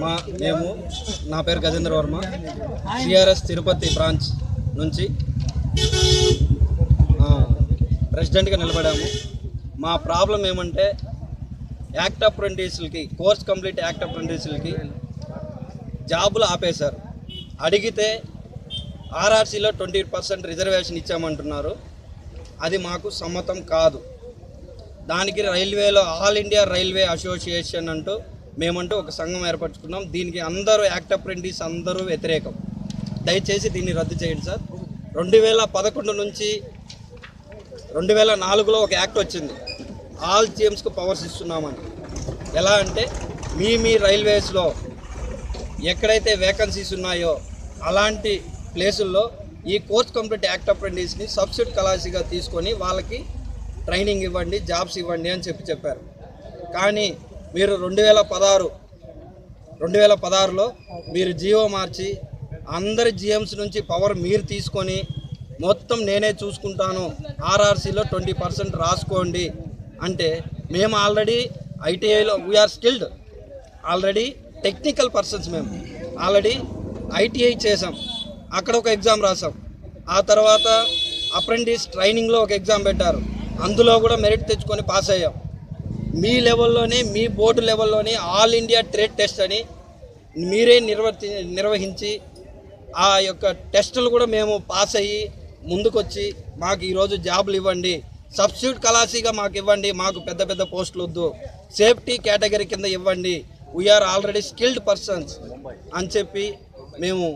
మా మేము నా పేరు గజేంద్ర వర్మ. సిఆర్ఎస్ తిరుపతి బ్రాంచ్ నుంచి ప్రెసిడెంట్గా నిలబడాము. మా ప్రాబ్లం ఏమంటే యాక్ట్ అప్రెంటిస్లకి కోర్స్ కంప్లీట్ యాక్ట్ అప్రెంటిస్లకి జాబులు ఆపేశారు. అడిగితే ఆర్ఆర్సీలో ట్వంటీ పర్సెంట్ రిజర్వేషన్ ఇచ్చామంటున్నారు. అది మాకు సమ్మతం కాదు. దానికి రైల్వేలో ఆల్ ఇండియా రైల్వే అసోసియేషన్ అంటూ మేమంటూ ఒక సంఘం ఏర్పరచుకున్నాం. దీనికి అందరూ యాక్ట్ అప్రెంటిస్ అందరూ వ్యతిరేకం. దయచేసి దీన్ని రద్దు చేయండి సార్. రెండు వేల పదకొండు నుంచి రెండు వేల నాలుగులో ఒక యాక్ట్ వచ్చింది. ఆల్ జిఎమ్స్కు పవర్స్ ఇస్తున్నామని. ఎలా అంటే మీ మీ రైల్వేస్లో ఎక్కడైతే వేకన్సీస్ ఉన్నాయో అలాంటి ప్లేసుల్లో ఈ కోర్స్ కంప్లీట్ యాక్ట్ అప్రెంటిస్ని సబ్సిడ్ కలాసిగా తీసుకొని వాళ్ళకి ట్రైనింగ్ ఇవ్వండి జాబ్స్ ఇవ్వండి అని చెప్పి చెప్పారు. కానీ మీరు రెండు వేల పదహారు రెండు వేల పదహారులో మీరు జియో మార్చి అందరి జిఎమ్స్ నుంచి పవర్ మీరు తీసుకొని మొత్తం నేనే చూసుకుంటాను. ఆర్ఆర్సీలో ట్వంటీ పర్సెంట్ రాసుకోండి అంటే మేము ఆల్రెడీ ఐటీఐలో we are skilled. Already technical persons మేము. ఆల్రెడీ ఐటీఐ చేసాం అక్కడ ఒక ఎగ్జామ్ రాసాం ఆ తర్వాత అప్రెంటిస్ ట్రైనింగ్లో ఒక ఎగ్జామ్ పెట్టారు. అందులో కూడా మెరిట్ తెచ్చుకొని పాస్ అయ్యాం. మీ లెవెల్లోనే మీ బోర్డు లెవెల్లోనే ఆల్ ఇండియా ట్రేడ్ టెస్ట్ అని మీరే నిర్వర్తి నిర్వహించి ఆ యొక్క టెస్టులు కూడా మేము పాస్ అయ్యి ముందుకొచ్చి మాకు ఈరోజు జాబులు ఇవ్వండి. సబ్స్టిట్యూట్ కలాసీగా మాకు ఇవ్వండి. మాకు పెద్ద పెద్ద పోస్టులు వద్దు. సేఫ్టీ కేటగిరీ కింద ఇవ్వండి. వీఆర్ ఆల్రెడీ స్కిల్డ్ పర్సన్స్ అని చెప్పి మేము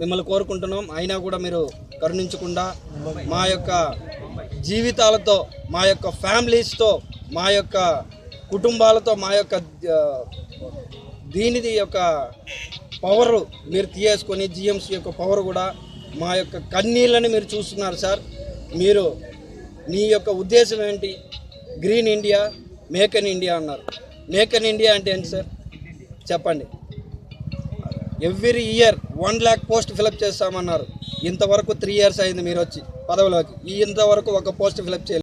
మిమ్మల్ని కోరుకుంటున్నాం. అయినా కూడా మీరు కరుణించకుండా మా యొక్క జీవితాలతో మా యొక్క ఫ్యామిలీస్తో మా యొక్క కుటుంబాలతో మా యొక్క దీనిది యొక్క పవర్ మీరు తీయేసుకొని జిఎంసీ యొక్క పవర్ కూడా మా యొక్క కన్నీళ్ళని మీరు చూస్తున్నారు సార్. మీరు మీ యొక్క ఉద్దేశం ఏంటి? Green India make in India అన్నారు. మేక్ ఇన్ ఇండియా అంటే ఏంటి సార్? చెప్పండి. Every year one lakh post fill up చేస్తామన్నారు. ఇంతవరకు త్రీ ఇయర్స్ అయింది మీరు వచ్చి పదవిలోకి. ఇంతవరకు ఒక పోస్ట్ ఫిలప్ చేయలేదు.